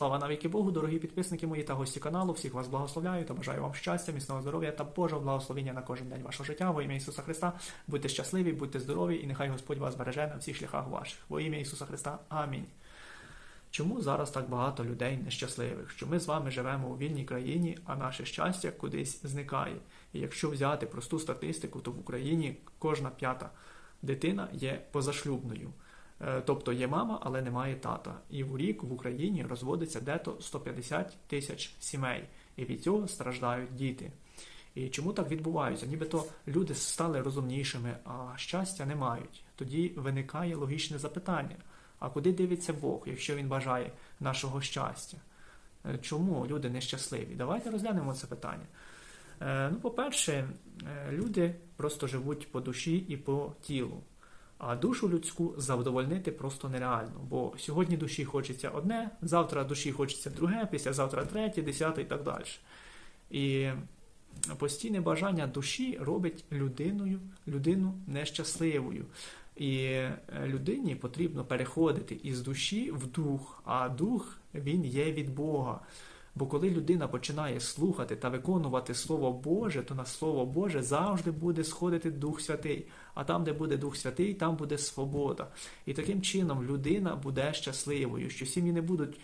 Слава навіки Богу, дорогі підписники мої та гості каналу. Всіх вас благословляю та бажаю вам щастя, міцного здоров'я та Божого благословення на кожен день вашого життя. Во ім'я Ісуса Христа. Будьте щасливі, будьте здорові, і нехай Господь вас береже на всіх шляхах ваших. Во ім'я Ісуса Христа. Амінь. Чому зараз так багато людей нещасливих? Що ми з вами живемо у вільній країні, а наше щастя кудись зникає. І якщо взяти просту статистику, то в Україні кожна п'ята дитина є позашлюбною. Е, Тобто є мама, але немає тата. І в рік в Україні розводиться дето 150 тисяч сімей, і від цього страждають діти. І чому так відбувається? Нібито люди стали розумнішими, а щастя не мають. Тоді виникає логічне запитання: а куди дивиться Бог, якщо він бажає нашого щастя? Е, Чому люди нещасливі? Давайте розглянемо це питання. Е, Ну, по-перше, люди просто живуть по душі і по тілу. А душу людську задовольнити просто нереально. Бо сьогодні душі хочеться одне, завтра душі хочеться друге, післязавтра третє, десяте і так далі. І постійне бажання душі робить людиною, людину нещасливою. І е, людині потрібно переходити із душі в дух, а дух він є від Бога. Бо коли людина починає слухати та виконувати Слово Боже, то на Слово Боже завжди буде сходити Дух Святий. А там, де буде Дух Святий, там буде свобода. І таким чином людина буде щасливою, що сім'ї не будуть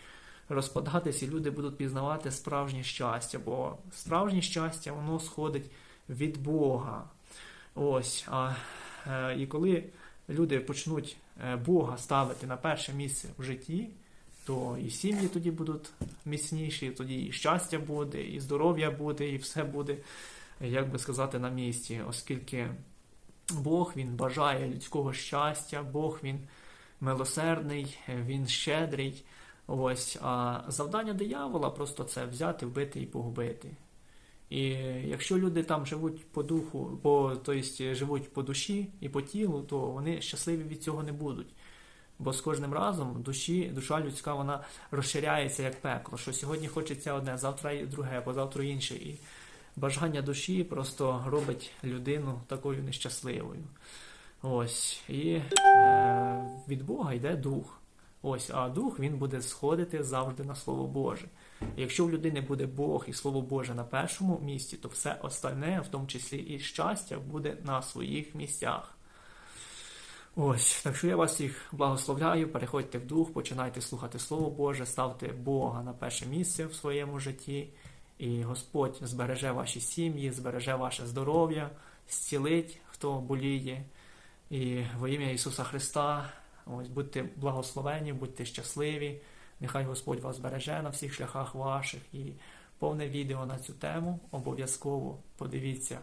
розпадатися, і люди будуть пізнавати справжнє щастя, бо справжнє щастя воно сходить від Бога. Ось. А, е, і коли люди почнуть е, Бога ставити на перше місце в житті, то і сім'ї тоді будуть міцніші, тоді і щастя буде, і здоров'я буде, і все буде, як би сказати, на місці, оскільки Бог він бажає людського щастя, Бог він милосердний, він щедрий. Ось, а завдання диявола просто це взяти, вбити і погубити. І якщо люди там живуть по духу, по, тобто живуть по душі і по тілу, то вони щасливі від цього не будуть. Бо з кожним разом душі, душа людська вона розширяється як пекло. Що сьогодні хочеться одне, завтра і друге, позавтра інше. І бажання душі просто робить людину такою нещасливою. Ось. І е, від Бога йде дух. Ось, а дух він буде сходити завжди на Слово Боже. Якщо в людини буде Бог і Слово Боже на першому місці, то все остальне, в тому числі і щастя, буде на своїх місцях. Ось, так що я вас всіх благословляю, переходьте в дух, починайте слухати Слово Боже, ставте Бога на перше місце в своєму житті, і Господь збереже ваші сім'ї, збереже ваше здоров'я, зцілить, хто боліє. І во ім'я Ісуса Христа, ось будьте благословені, будьте щасливі. Нехай Господь вас береже на всіх шляхах ваших. І повне відео на цю тему обов'язково подивіться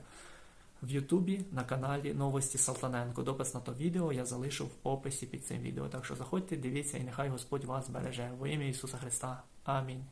в Ютубі на каналі Новості Салтаненко. Допис на то відео я залишу в описі під цим відео. Так що заходьте, дивіться, і нехай Господь вас береже. Во ім'я Ісуса Христа. Амінь.